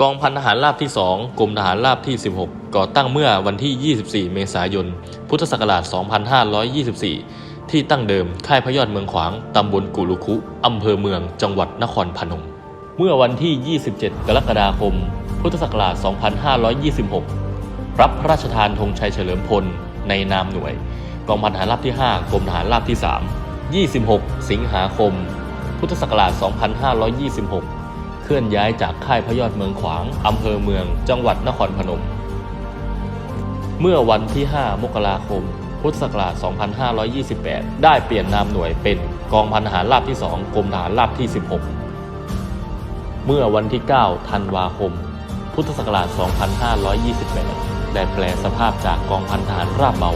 กองพันทหารราบที่ 2 กรมทหารราบที่ 16 ก่อตั้งเมื่อวันที่ 24 เมษายน พุทธศักราช 2524 ที่ตั้งเดิม ค่ายพยอดเมืองขวาง ตำบลกุลุคุ อำเภอเมือง จังหวัดนครพนม เมื่อวันที่ 27 กรกฎาคม พุทธศักราช 2526 รับพระราชทานธงชัยเฉลิมพล ในนามหน่วย กองพันทหารราบที่ 5 กรมทหารราบที่ 3 26 สิงหาคม พุทธศักราช 2526 เคลื่อนย้ายจากค่ายพยอดเมืองขวางอำเภอเมือง จังหวัดนครพนม เมื่อวันที่ 5 มกราคม พุทธศักราช 2528 ได้เปลี่ยนนามหน่วยเป็นกองพันทหารราบที่ 2 กรมทหารราบที่ 16 เมื่อวันที่ 9 ธันวาคม พุทธศักราช 2528 ได้แปลสภาพจากกองพันทหารราบเบา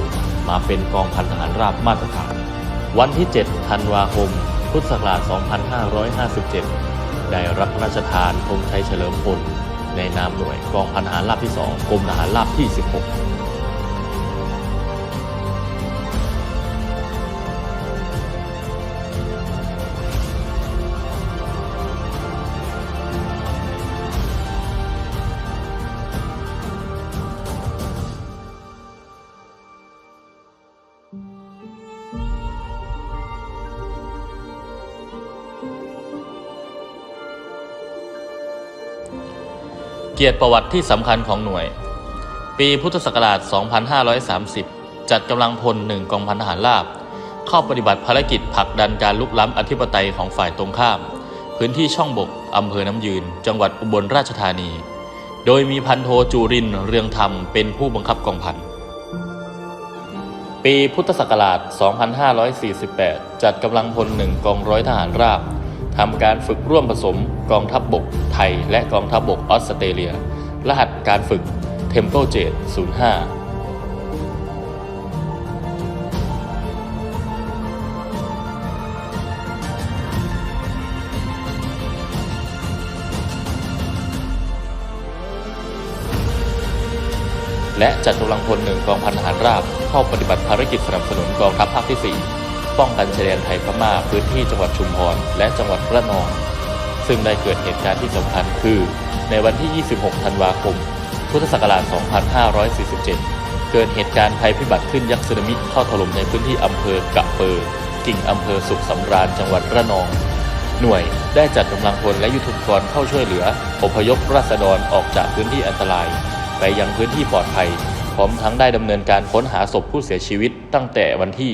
มาเป็นกองพันทหารราบมาตรฐาน วันที่ 7 ธันวาคม พุทธศักราช 2557 ได้รับพระราชทานธงชัยเฉลิมพลในนามหน่วยกองพันทหารราบที่ 2 กรมทหารราบที่ 16 เกียรติประวัติที่สำคัญของหน่วย ปีพุทธศักราช 2530 จัดกำลังพลหนึ่งกองพันทหารราบ เข้าปฏิบัติภารกิจผลักดันการลุกล้ำอธิปไตยของฝ่ายตรงข้าม พื้นที่ช่องบกอำเภอน้ำยืน จังหวัดอุบลราชธานี โดยมีพันโทจูรินเรืองธรรมเป็นผู้บังคับกองพันปีพุทธศักราช 2548 จัดกำลังพลหนึ่งกองร้อยทหารราบ ทำการฝึกร่วมผสมกองทัพบบกไทย และกองทัพบบกออสเตรเลีย รหัสการฝึก Tempo Jet 05และจัดกำลังพลหนึ่งกองพันทหารราบเข้าปฏิบัติภารกิจสนับสนุนกองทัพภาคที่ 4 ป้องกันชายแดนไทยพม่าพื้นที่จังหวัดชุมพรและจังหวัดระนอง ซึ่งได้เกิดเหตุการณ์ที่สำคัญคือ ในวันที่ 26 ธันวาคม พุทธศักราช 2547 เกิดเหตุการณ์ภัยพิบัติขึ้นยักษ์สึนามิเข้าถล่มในพื้นที่อำเภอกะเปอร์กิ่งอำเภอสุขสำราญจังหวัดระนอง หน่วยได้จัดกำลังพลและยุทธกรเข้าช่วยเหลืออพยพราษฎรออกจากพื้นที่อันตราย ไปยังพื้นที่ปลอดภัย พร้อมทั้งได้ดำเนินการค้นหาศพผู้เสียชีวิตตั้งแต่วันที่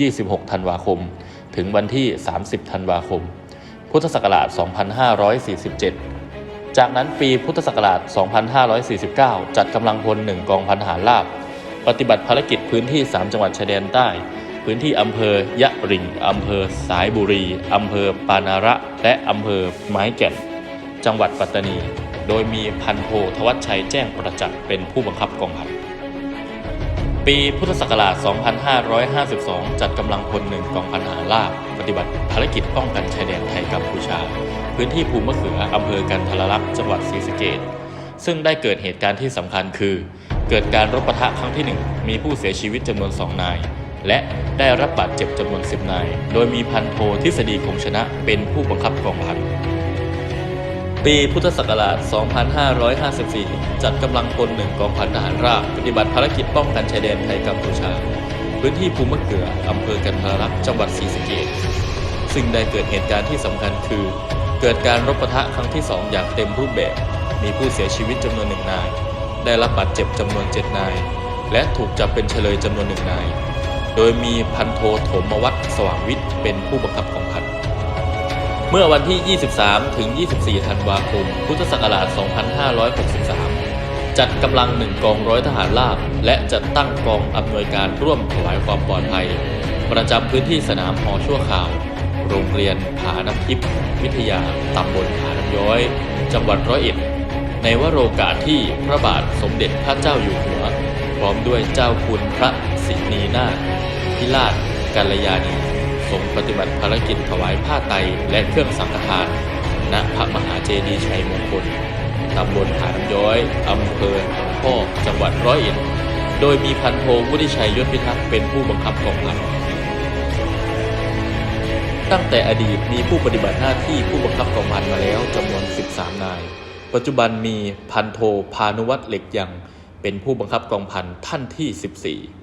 26 ธันวาคม ถึงวันที่ 30 ธันวาคม พุทธศักราช 2547 จากนั้นปีพุทธศักราช 2549 จัดกำลังพลหนึ่งกองพันหารราบ ปฏิบัติภารกิจพื้นที่ 3 จังหวัดชายแดนใต้ พื้นที่อำเภอยะริงอำเภอสายบุรีอำเภอปานาระ และอำเภอไม้แก่น จังหวัดปัตตานี โดยมีพันโททวัชชัยแจ้งประจักษ์เป็นผู้บังคับกองพัน ปีพุทธศักราช 2552 จัดกำลังพลหนึ่งกองพันหารราบปฏิบัติภารกิจป้องกันชายแดนไทยกัมพูชา พื้นที่ภูมะเขืออำเภอกันทรลักษณ์จังหวัดศรีสะเกษซึ่งได้เกิดเหตุการณ์ที่สำคัญคือ เกิดการรบปะทะครั้งที่ 1 มีผู้เสียชีวิตจำนวน 2 นาย และได้รับบาดเจ็บจำนวน 10 นาย โดยมีพันโททฤษฎีคงชนะเป็นผู้บังคับกองพัน ปีพุทธศักราช 2554 จัดกำลังพลหนึ่งกองพันทหารราบปฏิบัติภารกิจป้องกันชายแดนไทยกัมพูชา พื้นที่ภูมะเขืออำเภอกันทรลักจังหวัดศรีสะเกษซึ่งได้เกิดเหตุการณ์ที่สำคัญคือ เกิดการรบปะทะครั้งที่2อย่างเต็มรูปแบบ มีผู้เสียชีวิตจำนวนหนึ่งนาย ได้รับบาดเจ็บจำนวน7นาย และถูกจับเป็นเฉลยจำนวนหนึ่งนาย โดยมีพันโทโถมวัฒน์สว่างวิทย์เป็นผู้บังคับกองพัน เมื่อวันที่ 23 ถึง 24 ธันวาคม พุทธศักราช 2563 จัดกำลังหนึ่งกองร้อยทหารราบ และจัดตั้งกองอำนวยการร่วมถวายความปลอดภัย ประจำพื้นที่สนามหอชั่วคราว โรงเรียนผาน้ำทิพย์วิทยาตำบลผาน้ำย้อย จังหวัดร้อยเอ็ด ในวโรกาสที่พระบาทสมเด็จพระเจ้าอยู่หัว พร้อมด้วยเจ้าคุณพระศรีนีนาถพิราชกัลยาณี ทรงปฏิบัติภารกิจถวายผ้าไตรและเครื่องสังฆทานณพระมหาเจดีย์ชัยมงคลตำบลผานย้อยอำเภอหนองพอกจังหวัดร้อยเอ็ด โดยมีพันโทวุฒิชัยยศพิทักษ์เป็นผู้บังคับกองพันตั้งแต่อดีตมีผู้ปฏิบัติหน้าที่ผู้บังคับกองพันมาแล้วจำนวน 13 นาย ปัจจุบันมีพันโทพานุวัตรเหล็กยังเป็นผู้บังคับกองพันท่านที่ 14